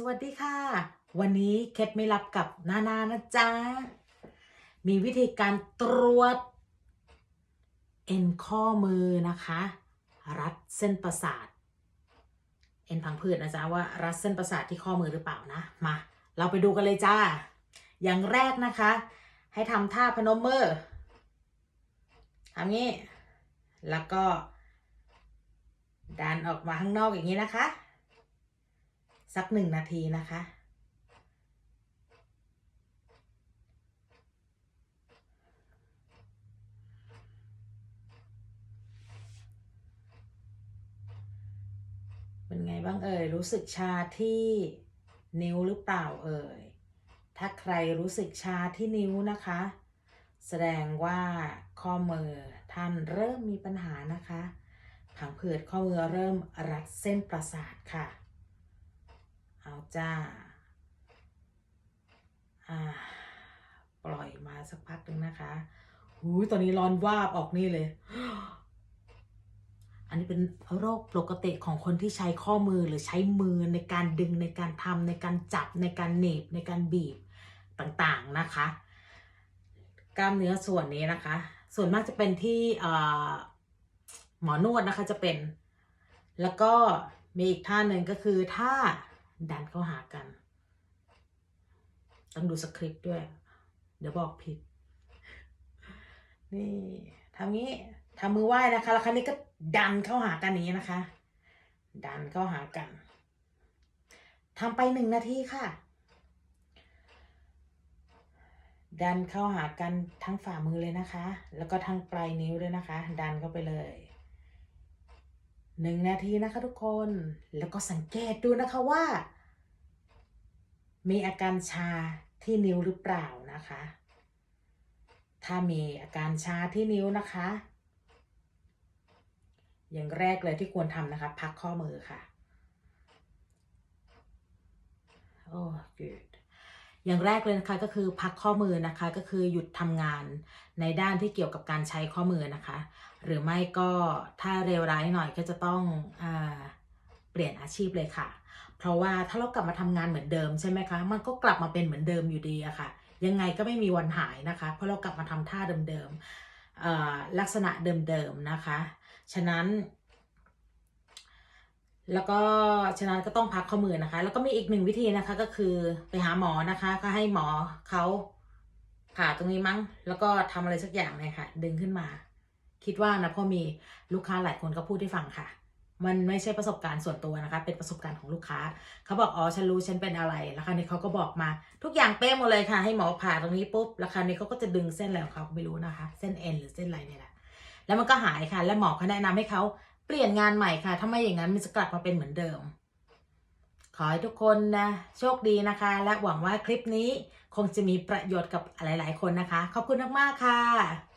สวัสดีค่ะ วันนี้เคล็ดไม่ลับกับนานานะจ๊ะ มีวิธีการตรวจ เอ็นข้อมือนะคะ รัดเส้นประสาท เอ็นพังผืดนะจ๊ะว่ารัดเส้นประสาทที่ข้อมือหรือเปล่านะ มา เราไปดูกันเลยจ้า อย่างแรกนะคะ ให้ทำท่าพนมมือทำงี้ แล้วก็ดันออกมาข้างนอกอย่างนี้นะคะ สักหนึ่งนาทีนะคะ เป็นไงบ้างเอ่ย รู้สึกชาที่นิ้วหรือเปล่าเอ่ย ถ้าใครรู้สึกชาที่นิ้วนะคะ แสดงว่าข้อมือท่านเริ่มมีปัญหานะคะผังผืดข้อมือเริ่มรัดเส้นประสาทค่ะ เอาจ้า อ่า ปล่อยมาสักพักหนึ่งนะคะหูตอนนี้ร้อนวาบออกนี่เลย อันนี้เป็นโรคปกติของคนที่ใช้ข้อมือหรือใช้มือในการดึงในการทำในการจับในการเหน็บในการบีบต่างๆนะคะ กล้ามเนื้อส่วนนี้นะคะ ส่วนมากจะเป็นที่หมอนวดนะคะจะเป็น แล้วก็มีอีกท่าหนึ่งก็คือท่า ดันเข้าหากัน ต้องดูสคริปต์ด้วย เดี๋ยวบอกผิด นี่ทำงี้ทำมือไหว้นะคะแล้วครั้นี้ก็ดันเข้าหากันนี้นะคะ ดันเข้าหากันทำไปหนึ่งนาทีค่ะ ดันเข้าหากันทั้งฝ่ามือเลยนะคะ แล้วก็ทั้งปลายนิ้วด้วยนะคะ ดันเข้าไปเลย หนึ่งนาทีนะคะทุกคนแล้วก็สังเกตดูนะคะว่า มีอาการชาที่นิ้วหรือเปล่านะคะ ถ้ามีอาการชาที่นิ้วนะคะ อย่างแรกเลยที่ควรทำนะคะ พักข้อมือค่ะ โอ้ good อย่างแรกเลยนะคะก็คือพักข้อมือนะคะก็คือหยุดทำงานในด้านที่เกี่ยวกับการใช้ข้อมือนะคะ หรือไม่ก็ถ้าเร็วร้ายหน่อยก็จะต้องอเปลี่ยนอาชีพเลยค่ะ เพราะว่าถ้าเรากลับมาทำงานเหมือนเดิมใช่ไหมคะมันก็กลับมาเป็นเหมือนเดิมอยู่ดีอะค่ะ ยังไงก็ไม่มีวันหายนะคะ เพราะเรากลับมาทำท่าเดิมๆลักษณะเดิมๆนะคะ ฉะนั้น แล้วก็ฉะนั้นก็ต้องพักข้อมือนะคะ แล้วก็มีอีกหนึ่งวิธีนะคะก็คือไปหาหมอนะคะ ก็ให้หมอเขาผ่าตรงนี้มั้ง แล้วก็ทำอะไรสักอย่างเลยค่ะ ดึงขึ้นมา คิดว่านะเพราะมีลูกค้าหลายคนก็พูดให้ฟังค่ะ มันไม่ใช่ประสบการณ์ส่วนตัวนะคะ เป็นประสบการณ์ของลูกค้า เขาบอกอ๋อฉันรู้ฉันเป็นอะไร แล้วคราวนี้เขาก็บอกมา ทุกอย่างเป๊ะหมดเลยค่ะ ให้หมอผ่าตรงนี้ปุ๊บแล้วคราวนี้เขาก็จะดึงเส้นอะไรของเขาไม่รู้นะคะ เส้นเอ็นหรือเส้นอะไรเนี่ยแหละแล้วมันก็หายค่ะ และหมอเขาแนะนำให้เขา เปลี่ยนงานใหม่ค่ะ ถ้าไม่อย่างนั้นมันจะกลับมาเป็นเหมือนเดิม ขอให้ทุกคนนะโชคดีนะคะ และหวังว่าคลิปนี้คงจะมีประโยชน์กับหลาย ๆ คนนะคะ ขอบคุณมาก ๆ ค่ะ